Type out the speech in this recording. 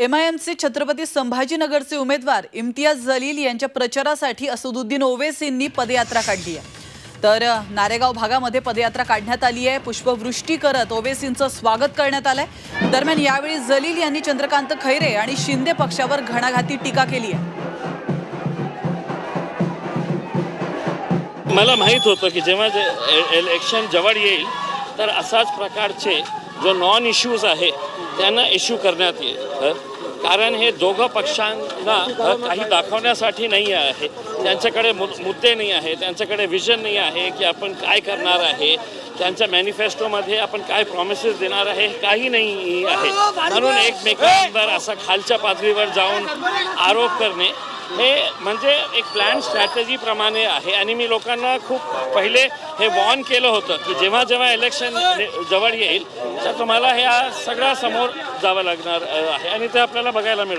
एमआयएमचे छत्रपती संभाजीनगरचे उमेदवार इम्तियाज जलील यांच्या प्रचारासाठी असदुद्दीन ओवेसींनी पदयात्रा काढली आहे. तर नारेगाव भागामध्ये पदयात्रा काढण्यात आली आहे. पुष्पवृष्टी करत ओवेसींचं स्वागत करण्यात आलंय. दरम्यान यावेळी जलील यांनी चंद्रकांत खैरे आणि शिंदे पक्षावर घणाघाती टीका केली आहे. मला माहीत होतं की जेव्हा जे इलेक्शन जवळ येईल तर असाच प्रकारचे जो नॉन इश्यूज आहे त्यांना इश्यू करण्यात येईल कारण हे दोघं पक्षांना काही दाखवण्यासाठी नाही आहे. त्यांच्याकडे मुद्दे नाही आहे त्यांच्याकडे विजन नाही आहे की आपण काय करणार आहे. त्यांच्या मॅनिफेस्टोमध्ये आपण काय प्रॉमिसेस देणार आहे काही नाही आहे. म्हणून एकमेकांवर असा खालच्या पातळीवर जाऊन आरोप करणे हे म्हणजे एक प्लॅन स्ट्रॅटेजीप्रमाणे आहे. आणि मी लोकांना खूप पहिले हे वॉर्न केलं होतं की जेव्हा जेव्हा इलेक्शन जवळ येईल तर तुम्हाला ह्या सगळ्या समोर जावं लागणार आहे. आणि ते आपल्याला बघायला मिळत